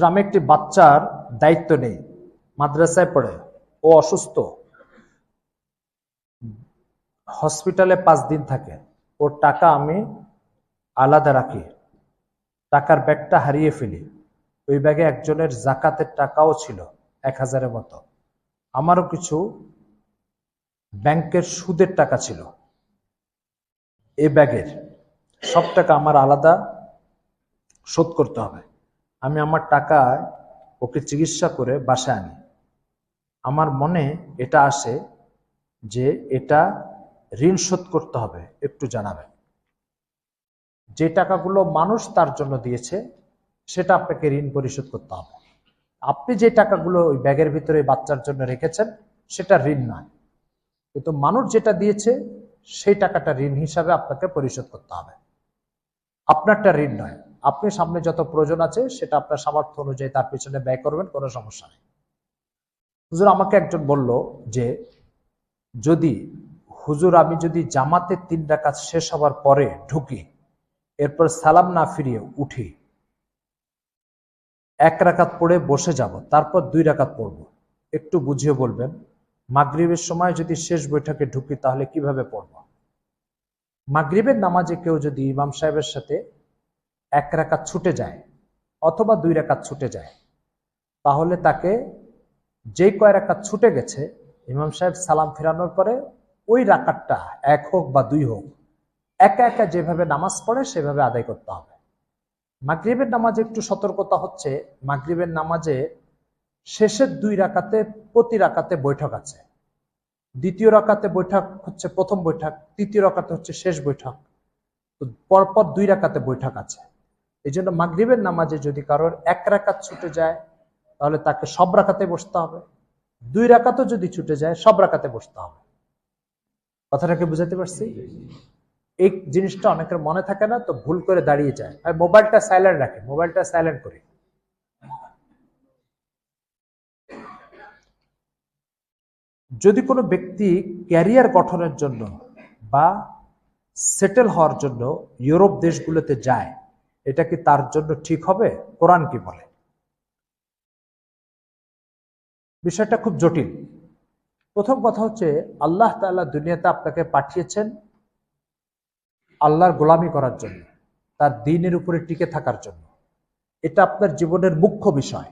আমি একটি বাচ্চার দায়িত্ব নেই, মাদ্রাসায় পড়ে। ও অসুস্থ। হসপিটালে পাঁচ দিন থাকে। ওর টাকা আমি আলাদা রাখি। টাকার ব্যাগটা হারিয়ে ফেলি। ওই ব্যাগে একজনের জাকাতের টাকাও ছিল, এক হাজারের মতো। আমারও কিছু ব্যাংকের সুদের টাকা ছিল। এ ব্যাগের সব টাকা আমার আলাদা শোধ করতে হবে। আমি আমার টাকায় ওকে চিকিৎসা করে বাসায় আনি। আমার মনে এটা আসে যে এটা ঋণ শোধ করতে হবে, একটু জানাবেন। যে টাকাগুলো মানুষ তার জন্য দিয়েছে, সেটা আপনাকে ঋণ পরিশোধ করতে হবে। আপনি যে টাকাগুলো ওই ব্যাগের ভিতরে বাচ্চার জন্য রেখেছেন, সেটা ঋণ নয়। কিন্তু মানুষ যেটা দিয়েছে, সেই টাকাটা ঋণ হিসাবে আপনাকে পরিশোধ করতে হবে। আপনারটা ঋণ নয়। আপনি সামনে যত প্রয়োজন আছে, সেটা আপনার সামর্থ্য অনুযায়ী তার পিছনে ব্যয় করবেন, কোনো সমস্যা নেই। হুজুর আমাকে একজন বলল যে, যদি হুজুর আমি যদি জামাতে তিন রাকাত শেষ হওয়ার পরে ঢুকি, এরপর সালাম না ফিরিয়ে উঠি, এক রাকাত পড়ে বসে যাব, তারপর দুই রাকাত পড়ব, একটু বুঝিয়ে বলবেন, মাগরিবের সময় যদি শেষ বৈঠকে ঢুকি তাহলে কীভাবে পড়ব? মাগরিবের নামাজে কেউ যদি ইমাম সাহেবের সাথে এক রাকাত ছুটে যায় অথবা দুই রাকাত ছুটে যায়। তাহলে তাকে যেই কয় রাকাত ছুটে গেছে, ইমাম সাহেব সালাম ফেরানোর পরে ওই রাকাতটা এক হোক বা দুই হোক, একা একা যেভাবে নামাজ পড়ে সেভাবে আদায় করতে হবে। মাগরিবের নামাজে একটু সতর্কতা হচ্ছে, মাগরিবের নামাজে শেষের দুই রাকাতে প্রতি রাকাতে বৈঠক আছে। দ্বিতীয় রাকাতে বৈঠক হচ্ছে প্রথম বৈঠক, তৃতীয় রাকাতে হচ্ছে শেষ বৈঠক পরপর দুই রাকাতে বৈঠক আছে। এই জন্য মাগরিবের নামাজে যদি কারোর এক রাকাত ছুটে যায়, তাহলে তাকে সব রাকাতে বসতে হবে। দুই রাকাতও যদি ছুটে যায়, সব রাকাতে বসতে হবে। কথাটাকে বুঝাতে পারছি? এই জিনিসটা অনেকের মনে থাকে না, তো ভুল করে দাঁড়িয়ে যায়। আর মোবাইলটা সাইলেন্ট রাখে, মোবাইলটা সাইলেন্ট করে। যদি কোনো ব্যক্তি ক্যারিয়ার গঠনের জন্য বা সেটেল হওয়ার জন্য ইউরোপ দেশগুলোতে যায় এটা কি তার জন্য ঠিক হবে? কোরআন কি বলে? বিষয়টা খুব জটিল। প্রথম কথা হচ্ছে, আল্লাহ তাআলা দুনিয়াতে আপনাকে পাঠিয়েছেন আল্লাহর গোলামি করার জন্য, তার দিনের উপরে টিকে থাকার জন্য। এটা আপনার জীবনের মুখ্য বিষয়।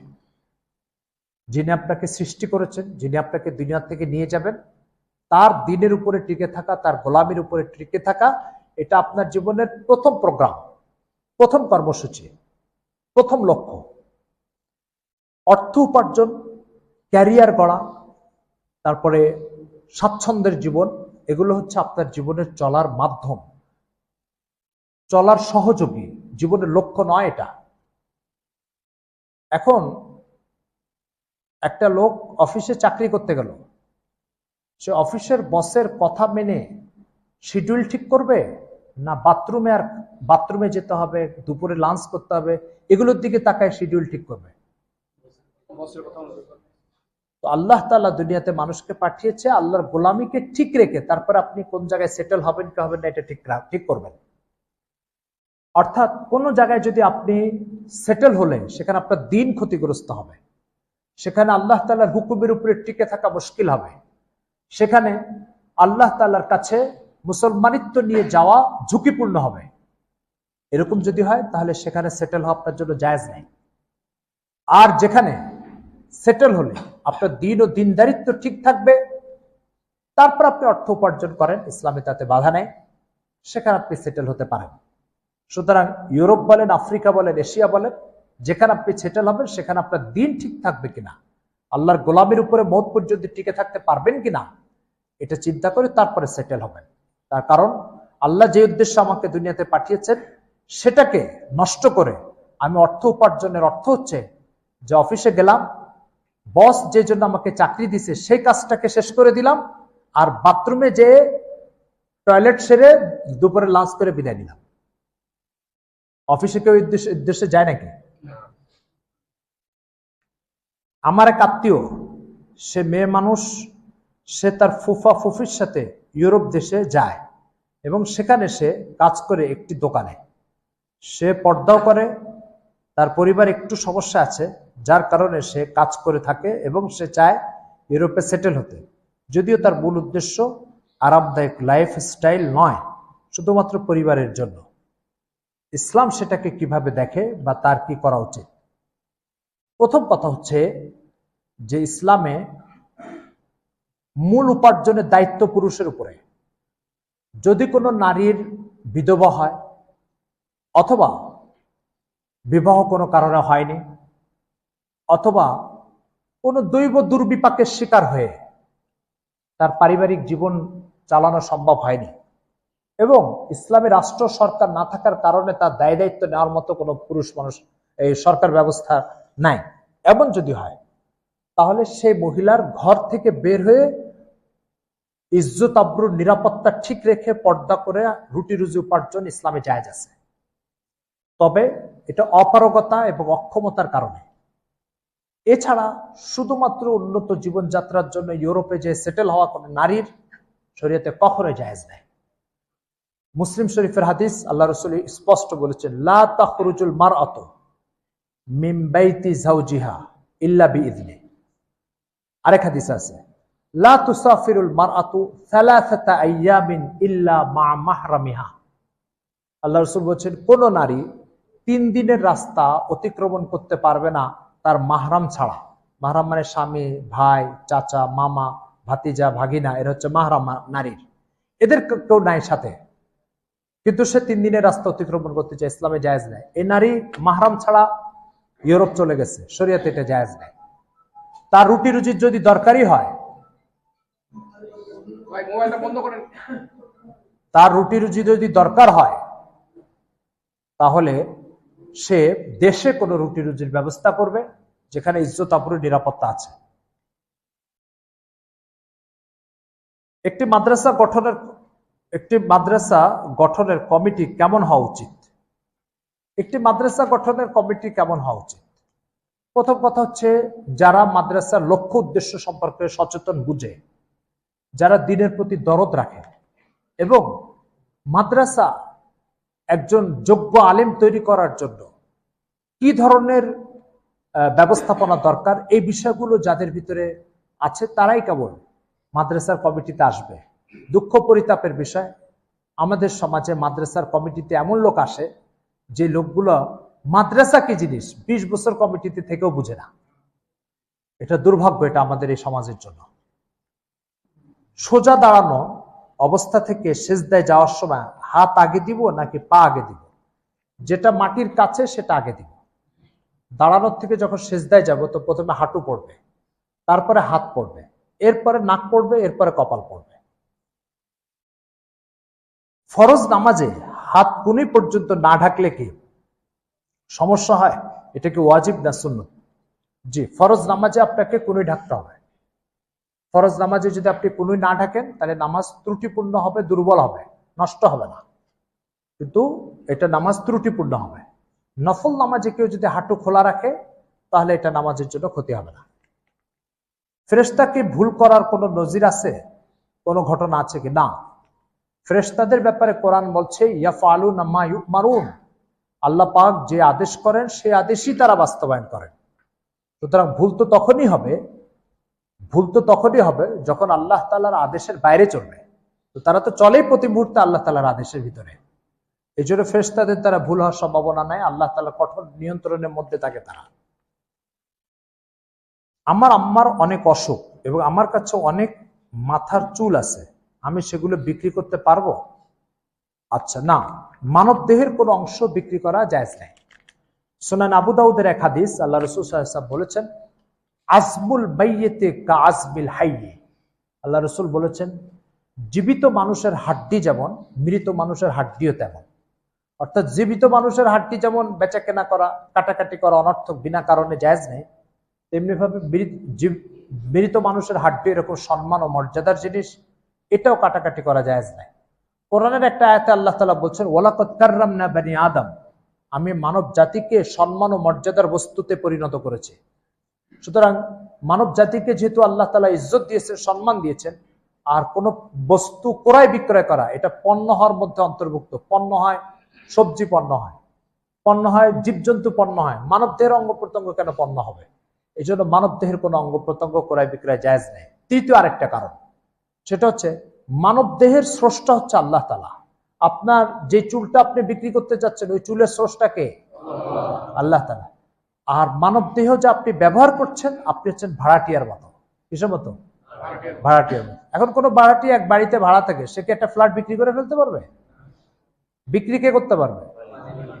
যিনি আপনাকে সৃষ্টি করেছেন, যিনি আপনাকে দুনিয়া থেকে নিয়ে যাবেন, তার দিনের উপরে টিকে থাকা, তার গোলামির উপরে টিকে থাকা, এটা আপনার জীবনের প্রথম প্রোগ্রাম। প্রথম কর্মসূচি, প্রথম লক্ষ্য। অর্থ উপার্জন, ক্যারিয়ার গড়া, তারপরে স্বাচ্ছন্দ্যের জীবন, এগুলো হচ্ছে আপনার জীবনের চলার মাধ্যম। চলার সহযোগী, জীবনের লক্ষ্য নয় এটা। এখন একটা লোক অফিসে চাকরি করতে গেল। সে অফিসের বসের কথা মেনে শিডিউল ঠিক করবে? না বাথরুমে আর বাথরুমে যেতে হবে, দুপুরে লাঞ্চ করতে হবে, এগুলোর দিকে তাকায় শিডিউল ঠিক করবে। তো আল্লাহ তাল্লাহ দুনিয়াতে মানুষকে পাঠিয়েছে, আল্লাহর গোলামিকে ঠিক রেখে, তারপর আপনি কোন জায়গায় সেটেল হবেন, কি হবেন না, এটা ঠিক ঠিক করবেন। অর্থাৎ কোন জায়গায় যদি আপনি সেটেল হলে সেখানে আপনার দিন ক্ষতিগ্রস্ত হবে। সেখানে আল্লাহ তাল্লাহর হুকুমের উপরে টিকে থাকা মুশকিল হবে। সেখানে আল্লাহ তাল্লাহর কাছে মুসলমানিত্ব নিয়ে যাওয়া ঝুঁকিপূর্ণ হবে। এরকম যদি হয়, তাহলে সেখানে সেটেল হওয়া আপনার জন্য জায়জ নেই। আর যেখানে সেটেল হলে আপনার দিন ও দিনদারিত্ব ঠিক থাকবে, তারপর আপনি অর্থ উপার্জন করেন, ইসলামে তাতে বাধা নেই, সেখানে আপনি সেটেল হতে পারেন। সুতরাং ইউরোপ বলেন, আফ্রিকা বলেন, এশিয়া বলেন, যেখানে আপনি সেটেল হবেন, সেখানে আপনার দিন ঠিক থাকবে কিনা, আল্লাহর গোলামের উপরে মত পর্যন্ত টিকে থাকতে পারবেন কিনা, এটা চিন্তা করে তারপরে সেটেল হবেন। তার কারণ, আল্লাহ যে উদ্দেশ্যে আমাকে দুনিয়াতে পাঠিয়েছেন, সেটাকে নষ্ট করে আমি অর্থ উপার্জনের অর্থ হচ্ছে যে অফিসে গেলাম, বস যে জন্য আমাকে চাকরি দিছে সেই কাজটাকে শেষ করে দিলাম, আর বাথরুমে যে টয়লেট সেরে দুপুরে লাঞ্চ করে বিদায় নিলাম। অফিসে কেউ উদ্দেশ্যে যায় নাকি? আমার এক আত্মীয়, সে মেয়ে মানুষ, সে তার ফুফা ফুফির সাথে ইউরোপ দেশে যায় এবং সেখানে সে কাজ করে একটি দোকানে। সে পর্দাও করে, তার পরিবার একটু সমস্যা আছে, যার কারণে সে কাজ করে থাকে এবং সে চায় ইউরোপে সেটেল হতে। যদিও তার মূল উদ্দেশ্য আরামদায়ক লাইফ স্টাইল নয়, শুধুমাত্র পরিবারের জন্য। ইসলাম সেটাকে কীভাবে দেখে বা তার কি করা উচিত? প্রথম কথা হচ্ছে যে ইসলামে মূল উপার্জনের দায়িত্ব পুরুষের উপরে। যদি কোনো নারীর বিধবা হয় অথবা বিবাহ কোনো কারণে হয়নি অথবা কোনো দৈব দুর্বিপাকের শিকার হয়ে তার পারিবারিক জীবন চালানো সম্ভব হয়নি এবং ইসলামী রাষ্ট্র সরকার না থাকার কারণে তার দায় দায়িত্ব নেওয়ার মতো কোনো পুরুষ মানুষ এই সরকার ব্যবস্থা নাই, এমন যদি হয় তাহলে সেই মহিলার ঘর থেকে বের হয়ে ইজ্জত আব্রুর নিরাপত্তা ঠিক রেখে পর্দা করে রুটি রুজি উপার্জন ইসলামে জায়জ আছে। তবে এটা অপারগতা এবং অক্ষমতার কারণে। এছাড়া শুধুমাত্র উন্নত জীবনযাত্রার জন্য ইউরোপে যে সেটেল হওয়া কোনো নারীর শরীয়তে কখনোই জায়েজ নেই। মুসলিম শরীফের হাদিস আল্লাহ রসুল স্পষ্ট বলেছেন, লা তাখরুজুল মার অত মিমবাইতি জাউজিহা ইল্লা বিইذনি আরেক হাদিস আছে, লা তুসাফিরুল সালাসাতা আইয়ামিন ইল্লা মা মাহরামিহা। আল্লাহ রসুল বলছেন, কোন নারী তিন দিনের রাস্তা অতিক্রমণ করতে পারবে না তার মাহরাম ছাড়া। মাহরাম মানে স্বামী, ভাই, চাচা, মামা, ভাতিজা, ভাগিনা, এর হচ্ছে মাহরাম নারীর। এদের কেউ নাই সাথে। কিন্তু সে তিন দিনের রাস্তা অতিক্রমণ করতে চায়, ইসলামে জায়েজ নেয় এই নারী মাহরাম ছাড়া ইউরোপ চলে গেছে, শরীয়তে এটা জায়েজ নেয় তার রুটি রুজির যদি দরকারই হয় তার রুটি রুজি যদি দরকার হয় তাহলে সে দেশে কোনো রুটি রুজির ব্যবস্থা করবে যেখানে ইজ্জত আবরু নিরাপত্তা আছে। একটি মাদ্রাসা গঠনের একটি মাদ্রাসা গঠনের কমিটি কেমন হওয়া উচিত? একটি মাদ্রাসা গঠনের কমিটি কেমন হওয়া উচিত? প্রথম কথা হচ্ছে, যারা মাদ্রাসার লক্ষ্য উদ্দেশ্য সম্পর্কে সচেতন বুঝে, যারা দিনের প্রতি দরদ রাখে এবং মাদ্রাসা একজন যোগ্য আলেম তৈরি করার জন্য কি ধরনের ব্যবস্থাপনা দরকার, এই বিষয়গুলো যাদের ভিতরে আছে তারাই কেবল মাদ্রাসার কমিটিতে আসবে। দুঃখ পরিতাপের বিষয়, আমাদের সমাজে মাদ্রাসার কমিটিতে এমন লোক আসে যে লোকগুলো মাদ্রাসা কি জিনিস? বিশ বছর কমিটিতে থেকেও বুঝে না। এটা দুর্ভাগ্য, এটা আমাদের এই সমাজের জন্য। সোজা দাঁড়ানো অবস্থা থেকে সেজদায় যাওয়ার সময় হাত আগে দিব নাকি পা আগে দিব? যেটা মাটির কাছে, সেটা আগে দিব। দাঁড়ানোর থেকে যখন সেজদায় যাব, তো প্রথমে হাঁটু পড়বে, তারপরে হাত পড়বে, এরপরে নাক পড়বে, এরপরে কপাল পড়বে। ফরজ নামাজে হাত কুনি পর্যন্ত না ঢাকলে কি সমস্যা হয় এটা কি ওয়াজিব না সুন্নত? জি, ফরজ নামাজে আপনাকে কুনি ঢাকতে হবে ফরজ নামাজে যদি আপনি কোনোই না ঢাকেন, তাহলে নামাজ ত্রুটিপূর্ণ হবে, দুর্বল হবে, নষ্ট হবে না। কিন্তু এটা নামাজ ত্রুটিপূর্ণ হবে। নফল নামাজে কেউ যদি হাঁটু খোলা রাখে, তাহলে এটা নামাজের জন্য ক্ষতি হবে না। ফেরেস্তাকে ভুল করার কোনো নজির আছে? কোনো ঘটনা আছে কি? না। ফেরেস্তাদের ব্যাপারে কোরআন বলছে ইয়াফালু নামা মারুন আল্লাহ পাক যে আদেশ করেন, সে আদেশই তারা বাস্তবায়ন করেন। সুতরাং ভুল তো তখনই হবে, ভুল তো তখনই হবে যখন আল্লাহ তালার আদেশের বাইরে চলবে। তো তারা তো চলেই প্রতি মুহূর্তে আল্লাহ তালার আদেশের ভিতরে। এই জন্য ফেরেশতাদের দ্বারা ভুল হওয়ার সম্ভাবনা নাই, আল্লাহ তালা কঠোর নিয়ন্ত্রণের মধ্যে থাকে তারা। আমার আম্মার অনেক অসুখ এবং আমার কাছে অনেক মাথার চুল আছে, আমি সেগুলো বিক্রি করতে পারব? আচ্ছা না, মানব দেহের কোনো অংশ বিক্রি করা জায়েজ নাই। সোনান আবু দাউদের এক হাদিস, আল্লাহ রসুল সাহেব বলেছেন, আজমুল বাইয়েতে কা আজমিল হাইয়ে। আল্লাহ রসুল বলেছেন, জীবিত মানুষের হাড্ডি যেমন, মৃত মানুষের হাড্ডিও তেমন। অর্থাৎ জীবিত মানুষের হাড্ডি যেমন বেচা কেনা করা, কাটাকাটি করা অনর্থক, বিনা কারণে জায়েজ নেই তেমনি ভাবে মৃত- জীব- মৃত মানুষের হাড্ডি এরকম সম্মান ও মর্যাদার জিনিস, এটাও কাটাকাটি করা জায়েজ নাই। কোরআনের একটা আয়াতে আল্লাহ তালা বলছেন ওলাকত কার্রাম না বানি আদম। আমি মানব জাতিকে সম্মান ও মর্যাদার বস্তুতে পরিণত করেছি। সুতরাং মানব জাতিকে যেহেতু আল্লাহ তালা ইজ্জত দিয়েছেন, সম্মান দিয়েছেন, আর কোন বস্তু ক্রয় বিক্রয় করা, এটা পণ্য হওয়ার মধ্যে অন্তর্ভুক্ত। পণ্য হয় সবজি, পণ্য হয়। পণ্য হয় জীবজন্তু, পণ্য হয়। মানব দেহের অঙ্গ প্রত্যঙ্গ কেন পণ্য হবে? এই জন্য মানব দেহের কোনো অঙ্গ প্রত্যঙ্গ ক্রয় বিক্রয় জায়জ নেই। তৃতীয় আরেকটা কারণ, সেটা হচ্ছে মানব দেহের স্রষ্টা হচ্ছে আল্লাহ তালা আপনার যে চুলটা আপনি বিক্রি করতে যাচ্ছেন ওই চুলের স্রষ্টাকে আল্লাহ তালা আর মানব দেহ যে আপনি ব্যবহার করছেন, আপনি হচ্ছেন ভাড়াটিয়ার মতো। কিসের মতো? ভাড়াটিয়ার মতো। এখন কোনো ভাড়াটি এক বাড়িতে ভাড়া থাকে, সে কি একটা ফ্ল্যাট বিক্রি করে ফেলতে পারবে? বিক্রি কে করতে পারবে?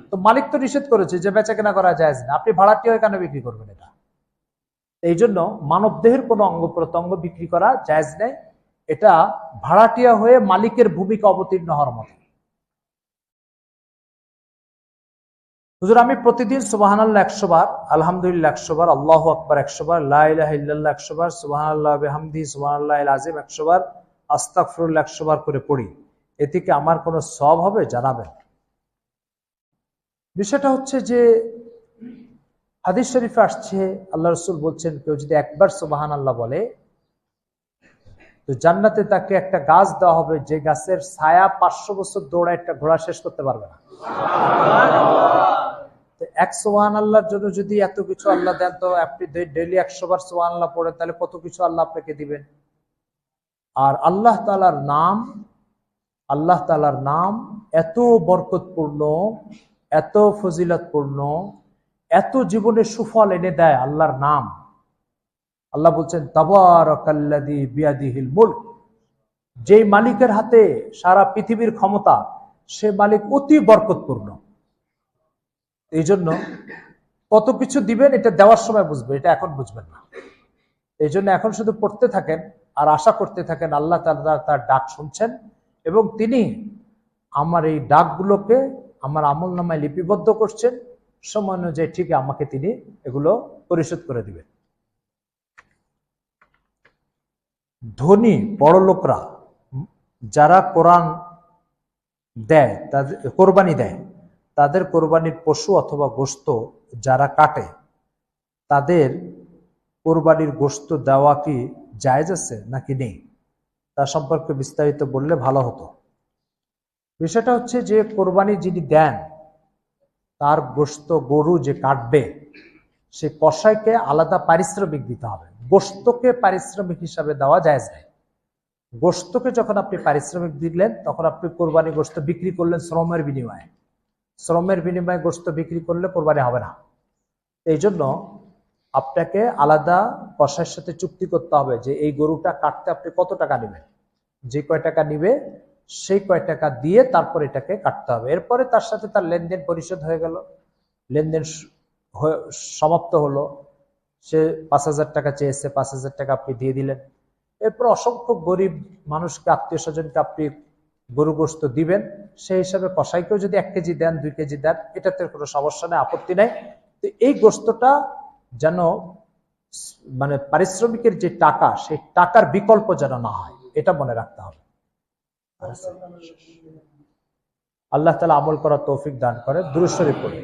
তো মালিক তো নিষেধ করেছে যে বেচা কেনা করা যায় না। আপনি ভাড়াটিয়া কেন বিক্রি করবেন এটা? এই জন্য মানব দেহের কোনো অঙ্গ প্রত্যঙ্গ বিক্রি করা জায়জ নেই। এটা ভাড়াটিয়া হয়ে মালিকের ভূমিকা অবতীর্ণ হওয়ার মতো। হুজুর, আমি প্রতিদিন সুবাহান আল্লাহ একশো বার, আলহামদুলিল্লাহ একশো বার, আল্লাহ আকবর একশো বার লাহ একশো বার সুবাহান আল্লাহ আল্লাহ আজিম একশো বার আস্তাকফরুল্লাহ একশো বার করে পড়ি। এ থেকে আমার কোনো সব হবে জানাবেন? বিষয়টা হচ্ছে যে, হাদিস শরীফে আসছে, আল্লাহ রসুল বলছেন, কেউ যদি একবার সুবাহান আল্লাহ বলে তো জান্নাতে তাকে একটা গাছ দেওয়া হবে, যে গাছের ছায়া পাঁচশো বছর দৌড়া একটা ঘোড়া শেষ করতে পারবে না। এক সোহান আল্লাহর জন্য যদি এত কিছু আল্লাহ দেন, তো আপনি ডেলি একশো বার সোহান আল্লাহ পড়েন তাহলে কত কিছু আল্লাহ আপনাকে দিবেন? আর আল্লাহ তালার নাম, আল্লাহ তালার নাম এত বরকতপূর্ণ, এত ফজিলতপূর্ণ, এত জীবনে সুফল এনে দেয় আল্লাহর নাম। আল্লাহ বলছেন, তাবারাকাল্লাযী মালিকের হাতে সারা পৃথিবীর ক্ষমতা, সে মালিক অতি বরকতপূর্ণ। এই জন্য কত কিছু দিবেন, এটা দেওয়ার সময় বুঝবে, এটা এখন বুঝবেন না। এই জন্য এখন শুধু পড়তে থাকেন আর আশা করতে থাকেন, আল্লাহ তাআলা তার ডাক শুনছেন এবং তিনি আমার এই ডাকগুলোকে আমার আমল নামায় লিপিবদ্ধ করছেন। সময় অনুযায়ী ঠিক আমাকে তিনি এগুলো পরিশোধ করে দিবেন। ধনী বড় লোকরা যারা কোরআন দেয়, তাদের, কোরবানি দেয়, তাদের কোরবানির পশু অথবা গোস্ত যারা কাটে, তাদের কোরবানির গোস্ত দেওয়া কি জায়েজ আছে নাকি নেই? তা সম্পর্কে বিস্তারিত বললে ভালো হতো। বিষয়টা হচ্ছে যে, কোরবানি যিনি দেন, তার গোস্ত গরু যে কাটবে সে কষাইকে আলাদা পারিশ্রমিক দিতে হবে। গোস্তকে পারিশ্রমিক হিসাবে দেওয়া যায় যায় গোস্তকে যখন আপনি পারিশ্রমিক দিলেন, তখন আপনি কোরবানি গোস্ত বিক্রি করলেন শ্রমের বিনিময়ে। শ্রমের বিনিময়ে গোস্ত বিক্রি করলে কোরবানি হবে না। এই জন্য আপনাকে আলাদা কষাইয়ের সাথে চুক্তি করতে হবে যে এই গরুটা কাটতে আপনি কত টাকা নেবেন। যে কয় টাকা নিবে, সেই কয় টাকা দিয়ে তারপর এটাকে কাটতে হবে। এরপরে তার সাথে তার লেনদেন পরিশোধ হয়ে গেল। লেনদেন সমাপ্ত হলো। সে পাঁচ হাজার টাকা চেয়েছে, পাঁচ হাজার টাকা আপনি দিয়ে দিলেন। এরপর অসংখ্য গরিব মানুষকে, আত্মীয় স্বজনকে আপনি গরু গোস্ত দিবেন। সেই হিসাবে কষাইকেও যদি এক কেজি দেন, দুই কেজি দেন, এটাতে কোনো সমস্যা নেই, আপত্তি নেই। তো এই গোস্তটা যেন মানে পারিশ্রমিকের যে টাকা, সেই টাকার বিকল্প যেন না হয়, এটা মনে রাখতে হবে। আল্লাহ তালা আমল করার তৌফিক দান করে। দুরুশ্বরী পড়ে।